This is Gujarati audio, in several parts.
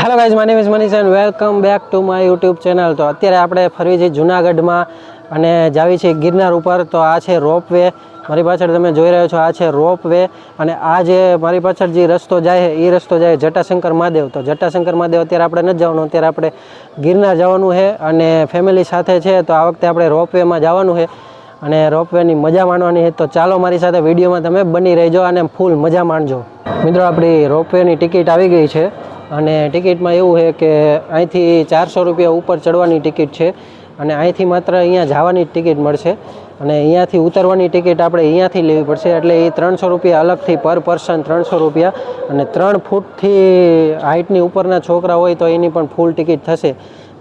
હેલો ગાઈઝ માની miss Manish and welcome back to my YouTube channel તો અત્યારે આપણે ફરવી છીએ જુનાગઢમાં અને જાવી છીએ ગિરનાર ઉપર. તો આ છે રોપ વે મારી પાછળ તમે જોઈ રહ્યો છો આ છે રોપ વે અને આ જે મારી પાછળ જે રસ્તો જાય એ રસ્તો જાય જટાશંકર મહાદેવ. તો જટાશંકર મહાદેવ અત્યારે આપણે નથી જવાનું. અત્યારે આપણે ગિરનાર જવાનું છે અને ફેમિલી સાથે છે. તો આ વખતે આપણે રોપ વેમાં જવાનું છે. અને રોપવેની મજા માણવાની છે. તો ચાલો મારી સાથે વિડીયોમાં તમે બની રહેજો અને ફૂલ મજા માણજો. મિત્રો, આપણી રોપવેની ટિકિટ આવી ગઈ છે. અને ટિકિટમાં એવું છે કે અહીંથી ચારસો રૂપિયા ઉપર ચડવાની ટિકિટ છે અને અહીંથી માત્ર અહીંયા જવાની ટિકિટ મળશે અને અહીંયાથી ઉતરવાની ટિકિટ આપણે અહીંયાથી લેવી પડશે એટલે એ ત્રણસો રૂપિયા અલગથી પર પર્સન ત્રણસો રૂપિયા અને ત્રણ ફૂટથી હાઇટની ઉપરના છોકરા હોય તો એની પણ ફૂલ ટિકિટ થશે.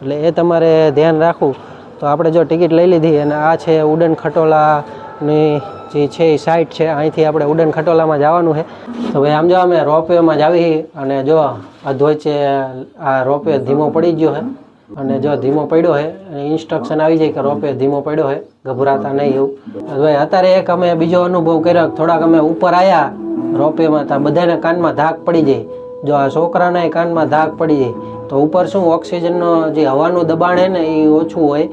એટલે એ તમારે ધ્યાન રાખવું. તો આપણે જો ટિકિટ લઈ લીધી અને આ છે ઉડન ખટોલાની જે છે એ સાઈટ છે, અહીંથી આપણે ઉડન ખટોલામાં જવાનું છે. તો ભાઈ, આમ જો અમે રોપવેમાં જ આવી અને જો અધવચ્ચે આ રોપવે ધીમો પડી ગયો છે. અને જો ધીમો પડ્યો છે ઇન્સ્ટ્રક્શન આવી જાય કે રોપવે ધીમો પડ્યો છે, ગભરાતા નહીં એવું. ભાઈ, અત્યારે એક અમે બીજો અનુભવ કર્યો થોડાક અમે ઉપર આવ્યા રોપવેમાં તો બધાના કાનમાં ધાક પડી જાય. જો આ છોકરાના કાનમાં ધાક પડી જાય, તો ઉપર શું ઓક્સિજનનો જે હવાનું દબાણ છે ને, એ ઓછું હોય.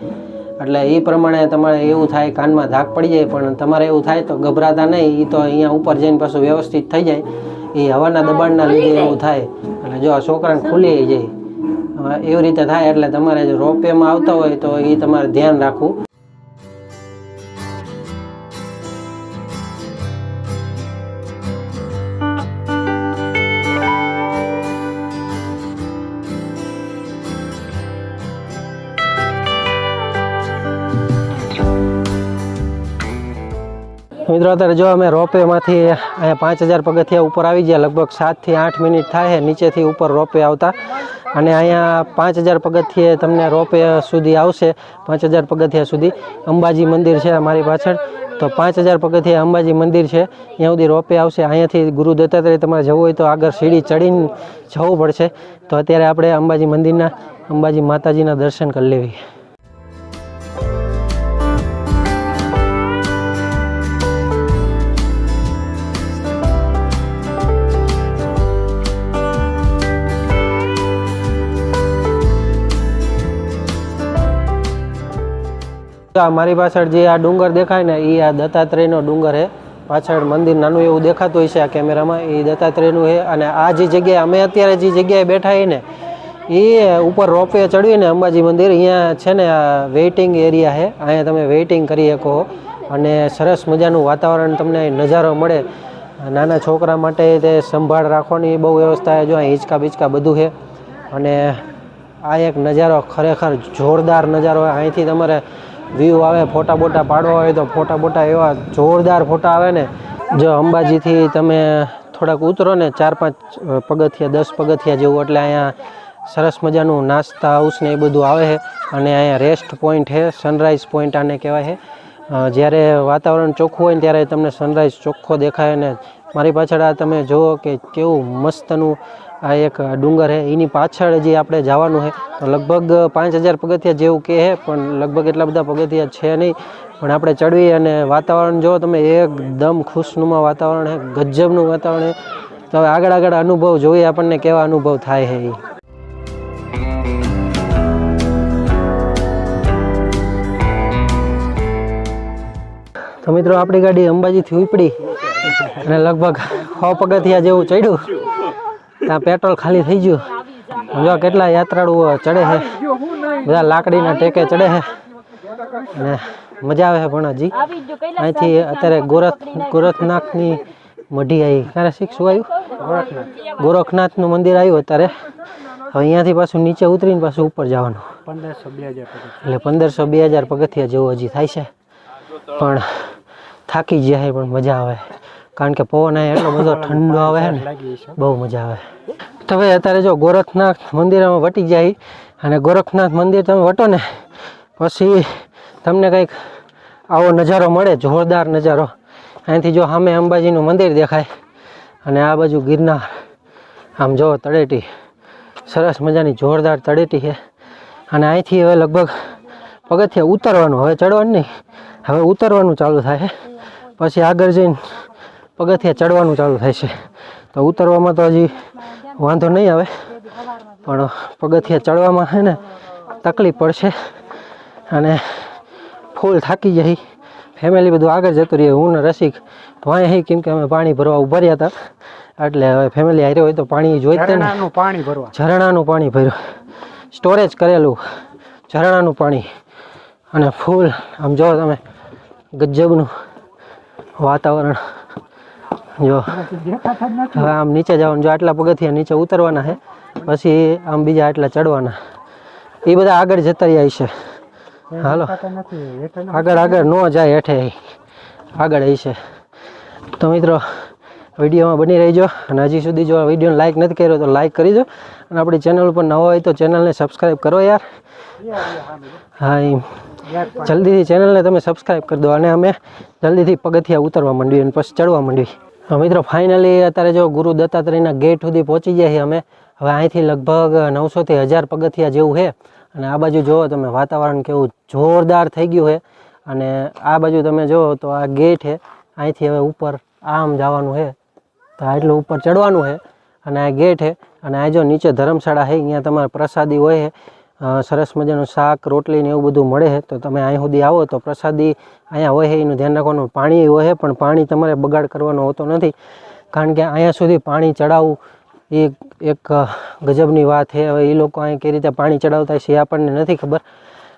એટલે એ પ્રમાણે તમારે એવું થાય કાનમાં ધાક પડી જાય પણ તમારે એવું થાય તો ગભરાતા નહીં. એ તો અહીંયા ઉપર જઈને પાછું વ્યવસ્થિત થઈ જાય. એ હવાના દબાણના લીધે એવું થાય. એટલે જો આ છોકરાને ખુલી જાય. હવે એવી રીતે થાય એટલે તમારે જો રોપવેમાં આવતા હોય તો એ તમારે ધ્યાન રાખવું. મિત્રો જો અમે રોપવેમાંથી અહીંયા પાંચ હજાર પગથિયા ઉપર આવી ગયા. લગભગ સાતથી આઠ મિનિટ થાય નીચેથી ઉપર રોપવે આવતા. અને અહીંયા પાંચ હજાર પગથિયે તમને રોપવે સુધી આવશે. પાંચ હજાર પગથિયા સુધી. અંબાજી મંદિર છે અમારી પાછળ. તો પાંચ હજાર પગથિયા અંબાજી મંદિર છે. ત્યાં સુધી રોપવે આવશે. અહીંયાથી ગુરુ દત્તાત્રેય તમારે જવું હોય તો આગળ સીડી ચડીને જવું પડશે. તો અત્યારે આપણે અંબાજી મંદિરના, અંબાજી માતાજીના દર્શન કરી લેવી. આ મારી પાછળ જે આ ડુંગર દેખાય ને એ આ દત્તાત્રેયનો ડુંગર છે પાછળ મંદિર નાનું એવું દેખાતું હોય છે આ કેમેરામાં. એ દત્તાત્રેયનું છે અને આ જે જગ્યાએ અમે અત્યારે જે જગ્યાએ બેઠા ને એ ઉપર રોપવે ચડવીને અંબાજી મંદિર અહીંયા છે ને આ વેઇટિંગ એરિયા છે અહીંયા તમે વેઇટિંગ કરી શકો અને સરસ મજાનું વાતાવરણ તમને નજારો મળે. નાના છોકરા માટે તે સંભાળ રાખવાની બહુ વ્યવસ્થા જો અહીં હિંચકા બિચકા બધું છે અને આ એક નજારો ખરેખર જોરદાર નજારો અહીંથી તમારે વ્યૂ આવે, ફોટા બોટા પાડવા હોય તો ફોટા બોટા એવા જોરદાર ફોટા આવે ને. જો અંબાજીથી તમે થોડાક ઉતરો ને, ચાર પાંચ પગથિયા, દસ પગથિયા જેવું એટલે અહીંયા સરસ મજાનું નાસ્તા હાઉસ ને એ બધું આવે છે. અને અહીંયા રેસ્ટ પોઈન્ટ છે સનરાઈઝ પોઈન્ટ આને કહેવાય છે. જ્યારે વાતાવરણ ચોખ્ખું હોય ત્યારે તમને સનરાઈઝ ચોખ્ખો દેખાય ને. મારી પાછળ આ તમે જુઓ કે કેવું મસ્તનું આ એક ડુંગર છે એની પાછળ જે આપણે જવાનું છે તો લગભગ પાંચ હજાર પગથિયા જેવું કે છે પણ લગભગ એટલા બધા પગથિયા છે નહીં. પણ આપણે ચડવી અને વાતાવરણ જો તમે એકદમ ખુશનુમા વાતાવરણ છે ગજબનું વાતાવરણ છે તો હવે આગળ આગળ અનુભવ જોઈએ, આપણને કેવા અનુભવ થાય છે એ તો મિત્રો, આપણી ગાડી અંબાજીથી ઉપડી અને લગભગ સો પગથિયા જેવું ચડ્યું. ત્યાં પેટ્રોલ ખાલી થઈ ગયું. જો કેટલા યાત્રાળુઓ ચડે છે. બધા લાકડીના ટેકે ચડે છે. અને મજા આવે છે પણ હજી અહીંથી અત્યારે ગોરખ ગોરખનાથની મઢી આવી. ક્યારે શીખ શું આવ્યું? ગોરખનાથનું મંદિર આવ્યું અત્યારે. હવે અહીંયાથી પાછું નીચે ઉતરીને પાછું ઉપર જવાનું. પંદરસો બે હજાર એટલે પંદરસો બે હજાર પગથિયા જેવું હજી થાય છે. પણ થાકી ગયા છે પણ મજા આવે. કારણ કે પવન અહીં એટલો બધો ઠંડો આવે છે ને. બહુ મજા આવે. તો ભાઈ અત્યારે જો ગોરખનાથ મંદિર અમે વટી જાય અને ગોરખનાથ મંદિર તમે વટો ને પછી તમને કંઈક આવો નજારો મળે જોરદાર નજારો. અહીંથી જો સામે અંબાજીનું મંદિર દેખાય અને આ બાજુ ગિરનાર. આમ જો તળેટી. સરસ મજાની જોરદાર તળેટી છે. અને અહીંથી હવે લગભગ પગથિયા ઉતરવાનું. હવે ચડવાનું નહીં. હવે ઉતરવાનું ચાલુ થાય પછી આગળ જઈને પગથિયા ચડવાનું ચાલુ થાય છે. તો ઉતરવામાં તો હજી વાંધો નહીં આવે. પણ પગથિયા ચડવામાં છે ને તકલીફ પડશે. અને ફૂલ થાકી જાય. ફેમિલી બધું આગળ જતું રહીએ હું ને રસિક ભાઈ અહીં કેમ કે અમે પાણી ભરવા ઊભા રહ્યા હતા. એટલે હવે ફેમિલી હારે હોય તો પાણી જોઈ જ ને. પાણી ભરવા. ઝરણાનું પાણી ભર્યું. સ્ટોરેજ કરેલું. ઝરણાનું પાણી. અને ફૂલ આમ જો તમે ગજબનું વાતાવરણ જો હવે આમ નીચે જવાનું જો આટલા પગથિયા નીચે ઉતરવાના છે પછી આમ બીજા આટલા ચડવાના. એ બધા આગળ જતા રહ્યા છે. હાલો આગળ આગળ ન જાય હેઠે આગળ આવી છે. તો મિત્રો વિડીયોમાં બની રહીજો અને હજી સુધી જો વિડીયોને લાઇક નથી કર્યો તો લાઇક કરી દો અને આપણી ચેનલ ઉપર નવો હોય તો ચેનલને સબસ્ક્રાઈબ કરો યાર. હા એમ. જલ્દીથી ચેનલને તમે સબસ્ક્રાઈબ કરી દો અને અમે જલ્દીથી પગથિયા ઉતરવા માંડવી અને પછી ચડવા માંડવી મિત્રો ફાઇનલી અત્યારે જો ગુરુ દત્તાત્રેયના ગેટ સુધી પહોંચી ગયા અમે, હવે અહીંથી લગભગ નવસોથી હજાર પગથિયા જેવું છે. અને આ બાજુ જુઓ તમે, વાતાવરણ કેવું જોરદાર થઈ ગયું છે. અને આ બાજુ તમે જુઓ તો આ ગેટ છે, અહીંથી હવે ઉપર આમ જવાનું છે. તો આટલું ઉપર ચડવાનું છે. અને આ ગેટ છે, અને આ જો નીચે ધર્મશાળા છે, અહીંયા તમારે પ્રસાદી હોય છે. સરસ મજાનું શાક, રોટલી ને એવું બધું મળે તો તમે અહીં સુધી આવો તો પ્રસાદી અહીંયા હોય એનું ધ્યાન રાખવાનું. પાણી હોય પણ પાણી તમારે બગાડ કરવાનો હોતો નથી. કારણ કે અહીંયા સુધી પાણી ચડાવવું એ એક ગજબની વાત છે. હવે એ લોકો અહીં કઈ રીતે પાણી ચડાવતા છે એ આપણને નથી ખબર.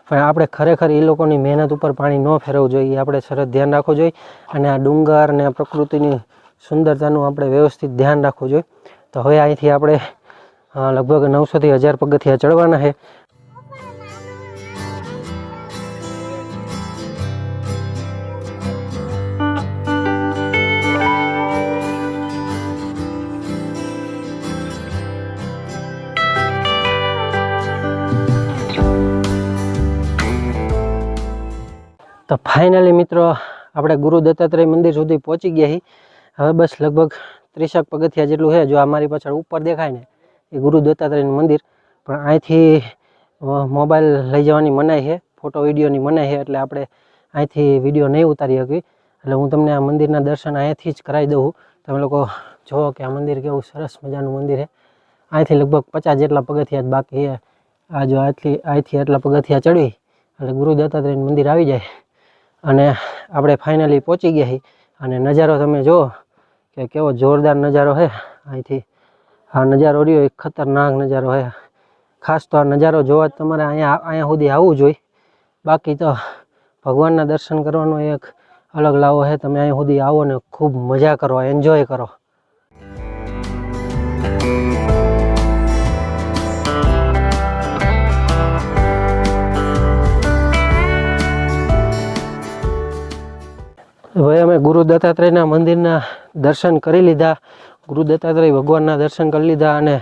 પણ આપણે ખરેખર એ લોકોની મહેનત ઉપર પાણી ન ફેરવવું જોઈએ. આપણે સરસ ધ્યાન રાખવું જોઈએ. અને આ ડુંગર ને પ્રકૃતિની સુંદરતાનું આપણે વ્યવસ્થિત ધ્યાન રાખવું જોઈએ. તો હવે અહીંથી આપણે લગભગ નવસોથી હજાર પગથિયા ચડવાના છે. ફાઇનલી મિત્રો, આપણે ગુરુ દત્તાત્રેય મંદિર સુધી પહોંચી ગયા છીએ હવે બસ લગભગ ત્રીસેક પગથિયા જેટલું છે, જો આ મારી પાછળ ઉપર દેખાય ને, એ ગુરુ દત્તાત્રેયનું મંદિર. પણ અહીંથી મોબાઈલ લઈ જવાની મનાઈ છે, ફોટો, વિડીયોની મનાઈ છે, એટલે આપણે અહીંથી વીડિયો નહીં ઉતારી શકીએ. એટલે હું તમને આ મંદિરના દર્શન અહીંયાથી જ કરાવી દઉં. તમે લોકો જુઓ કે આ મંદિર કેવું સરસ મજાનું મંદિર છે. અહીંથી લગભગ પચાસ જેટલા પગથિયા જ બાકી છે. આ જો આટલી અહીંથી આટલા પગથિયા ચડી એટલે ગુરુ દત્તાત્રેયનું મંદિર આવી જાય. અને આપણે ફાઇનલી પહોંચી ગયા છીએ. અને નજારો તમે જુઓ કે કેવો જોરદાર નજારો છે અહીંથી. આ નજારો રહ્યો એક ખતરનાક નજારો છે. ખાસ તો આ નજારો જોવા તમારે અહીંયા અહીંયા સુધી આવવું જોઈએ બાકી તો ભગવાનના દર્શન કરવાનો એક અલગ લાવો છે. તમે અહીંયા સુધી આવો ને ખૂબ મજા કરો એન્જોય કરો. ભાઈ અમે ગુરુ દત્તાત્રેયના મંદિરના દર્શન કરી લીધા. ગુરુ દત્તાત્રેય ભગવાનના દર્શન કરી લીધા અને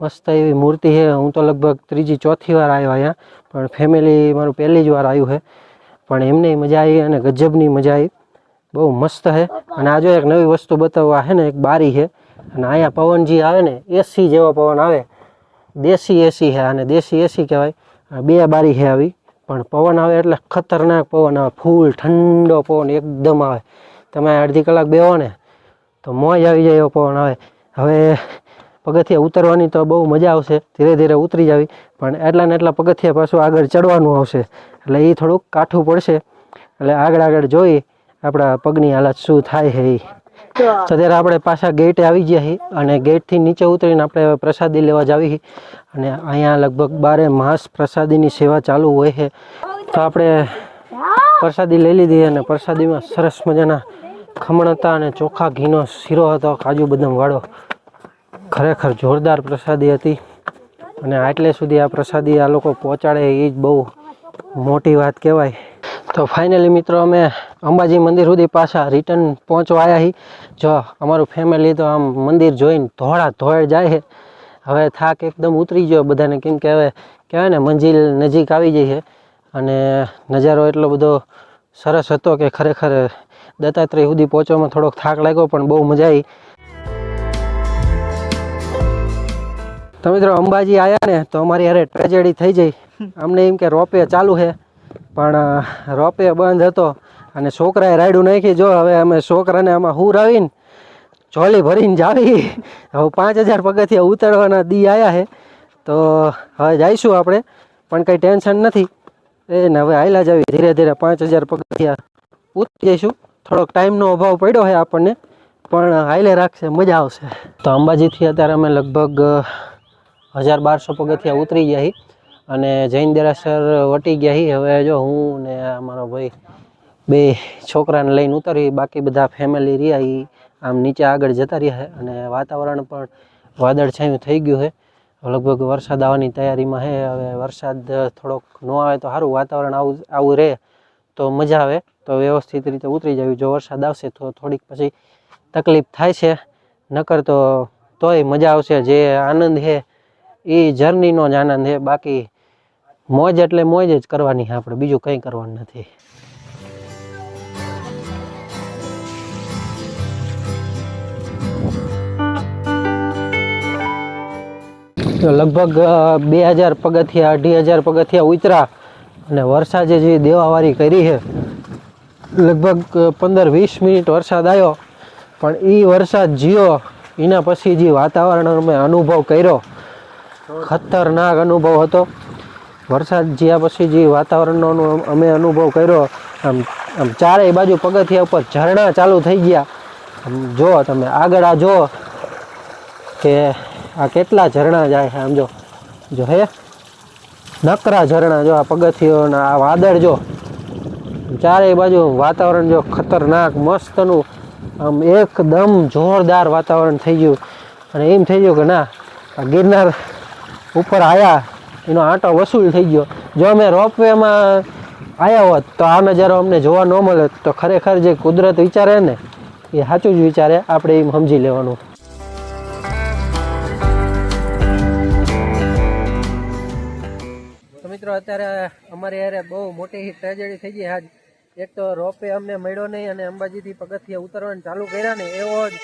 મસ્ત એવી મૂર્તિ છે. હું તો લગભગ ત્રીજી, ચોથી વાર આવ્યો અહીંયા. પણ ફેમિલી મારું પહેલી જ વાર આવ્યું છે. પણ એમને મજા આવી અને ગજબની મજા આવી. બહુ મસ્ત છે. અને આજે એક નવી વસ્તુ બતાવવા છે ને, એક બારી છે. અને અહીંયા પવન જે આવે ને એસી જેવો પવન આવે. દેશી એસી છે અને દેશી એસી કહેવાય. બે બારી છે આવી. પણ પવન આવે એટલે ખતરનાક પવન આવે. ફૂલ ઠંડો પવન એકદમ આવે. તમે અડધી કલાક બેહો ને, તો મોજ આવી જાય એવો પવન આવે. હવે પગથિયા ઉતરવાની તો બહુ મજા આવશે. ધીરે ધીરે ઉતરી જાવી. પણ એટલા ને એટલા પગથિયા પાછું આગળ ચડવાનું આવશે. એટલે એ થોડુંક કાઠું પડશે. એટલે આગળ આગળ જોઈ આપણા પગની હાલત શું થાય છે એ તો ત્યારે આપણે પાછા ગેટે આવી ગયા છીએ અને ગેટથી નીચે ઉતરીને આપણે પ્રસાદી લેવા જાવી છીએ. અને અહીંયા લગભગ બારે માસ પ્રસાદીની સેવા ચાલુ હોય છે. તો આપણે પ્રસાદી લઈ લીધી અને પ્રસાદીમાં સરસ મજાના ખમણ હતા અને ચોખા, ઘીનો શીરો હતો, કાજુ, બદામ, વાળો. ખરેખર જોરદાર પ્રસાદી હતી. અને આટલે સુધી આ પ્રસાદી આ લોકો પહોંચાડે એ જ બહુ મોટી વાત કહેવાય. તો ફાઇનલી મિત્રો અમે અંબાજી મંદિર સુધી પાછા રિટર્ન પહોંચવા આવ્યા હી. જો અમારું ફેમિલી તો આમ મંદિર જોઈને ધોળા ધોળ જાય છે હવે થાક એકદમ ઉતરી ગયો બધાને. કેમ કે હવે કહેવાય ને, મંજિલ નજીક આવી જઈ છે અને નજારો એટલો બધો સરસ હતો કે ખરેખર દત્તાત્રેય સુધી પહોંચવામાં થોડોક થાક લાગ્યો, પણ બહુ મજા આવી તો મિત્રો, અંબાજી આવ્યા ને તો અમારી અરે ટ્રેજેડી થઈ જઈ અમને એમ કે રોપે ચાલુ છે પણ રોપે બંધ હતો. અને છોકરાએ રાયડું નાખી જો હવે અમે છોકરાને આમાં હુર આવીને ચોલી ભરીને જાવી હવે પાંચ હજાર પગથિયા ઉતરવાના દી આવ્યા છે તો હવે જઈશું આપણે, પણ કંઈ ટેન્શન નથી. એ ને હવે હાઈલા જ આવી. ધીરે ધીરે પાંચ હજાર પગથિયા ઉતરી જઈશું. થોડોક ટાઈમનો અભાવ પડ્યો છે આપણને, પણ હાઈલે રાખશે, મજા આવશે. તો અંબાજીથી અત્યારે અમે લગભગ હજાર બારસો પગથિયા ઉતરી ગયા છીએ અને જૈન દેરાસર વટી ગયા છીએ હવે જો હું ને અમારો મારો ભાઈ બે છોકરાને લઈને ઉતરી, બાકી બધા ફેમિલી રહ્યા એ આમ નીચે આગળ જતા રહ્યા છે અને વાતાવરણ પણ વાદળ છાયું થઈ ગયું છે લગભગ વરસાદ આવવાની તૈયારીમાં છે હવે વરસાદ થોડોક ન આવે તો સારું, વાતાવરણ આવું આવું રહે તો મજા આવે. તો વ્યવસ્થિત રીતે ઉતરી જવી જો વરસાદ આવશે તો થોડીક પછી તકલીફ થાય છે. નકર તો તોય મજા આવશે. જે આનંદ છે એ જર્નીનો જ આનંદ છે બાકી મોજ એટલે મોજ જ કરવાની છે આપણે. બીજું કંઈ કરવાનું નથી. લગભગ બે હજાર પગથિયા, અઢી હજાર પગથિયા ઉતરા અને વરસાદે જે દેવાવારી કરી છે, લગભગ પંદર વીસ મિનિટ વરસાદ આવ્યો પણ એ વરસાદ જીયો, એના પછી જે વાતાવરણ અમે અનુભવ કર્યો. ખતરનાક અનુભવ હતો. વરસાદ જ્યાં પછી જે વાતાવરણનો અમે અનુભવ કર્યો, આમ આમ ચારેય બાજુ પગથિયા ઉપર ઝરણા ચાલુ થઈ ગયા. જો તમે, આગળ આ જો કે આ કેટલા ઝરણા જાય છે આમ જો હે? નકરા ઝરણા જો આ પગથિયોના આ વાદળ જો. ચારેય બાજુ વાતાવરણ જો ખતરનાક, મસ્તનું, આમ એકદમ જોરદાર વાતાવરણ થઈ ગયું. અને એમ થઈ ગયું કે ના, આ ગિરનાર ઉપર આવ્યા એનો આંટો વસૂલ થઈ ગયો. જો અમે રોપવેમાં આવ્યા હોત, તો આ નજારો અમને જોવા ન મળે, તો ખરેખર જે કુદરત વિચારે ને, એ સાચું જ વિચારે, આપણે એમ સમજી લેવાનું. મિત્રો, અત્યારે અમારી યારે બહુ મોટી ટ્રેજેડી થઈ ગઈ. આજ એક તો રોપે અમને મળ્યો નહીં અને અંબાજીથી પગથિયા ઉતરવાનું ચાલુ કર્યા ને એવો જ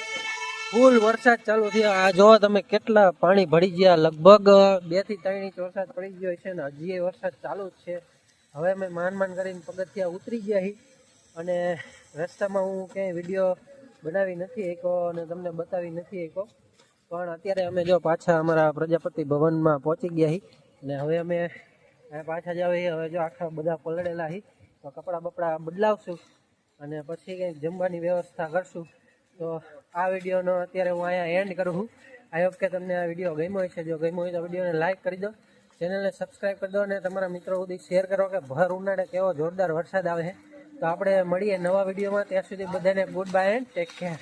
ફૂલ વરસાદ ચાલુ થયો. આ જો તમે કેટલા પાણી ભળી ગયા. લગભગ બેથી ત્રણ ઇંચ વરસાદ પડી ગયો છે ને હજી એ વરસાદ ચાલુ જ છે. હવે અમે માન માન કરીને પગથિયા ઉતરી ગયા અને રસ્તામાં હું ક્યાંય વીડિયો બનાવી નથી શક્યો અને તમને બતાવી નથી શક્યો. પણ અત્યારે અમે જો પાછા અમારા પ્રજાપતિ ભવનમાં પહોંચી ગયા અને હવે અમે હવે પાછા જાવ હવે જો આખા બધા પલળેલા હી, તો કપડાં બપડા બદલાવશું અને પછી કંઈક જમવાની વ્યવસ્થા કરશું. તો આ વિડીયોનો અત્યારે હું અહીંયા એન્ડ કરું છું. આઈ હોપ કે તમને આ વીડિયો ગમ્યો હશે. જો ગમ્યો હોય તો વિડીયોને લાઇક કરી દો. ચેનલને સબસ્ક્રાઈબ કરી દો અને તમારા મિત્રો સુધી શેર કરો કે ભર ઉનાળે કેવો જોરદાર વરસાદ આવે છે. તો આપણે મળીએ નવા વિડીયોમાં. ત્યાં સુધી બધાને goodbye and take care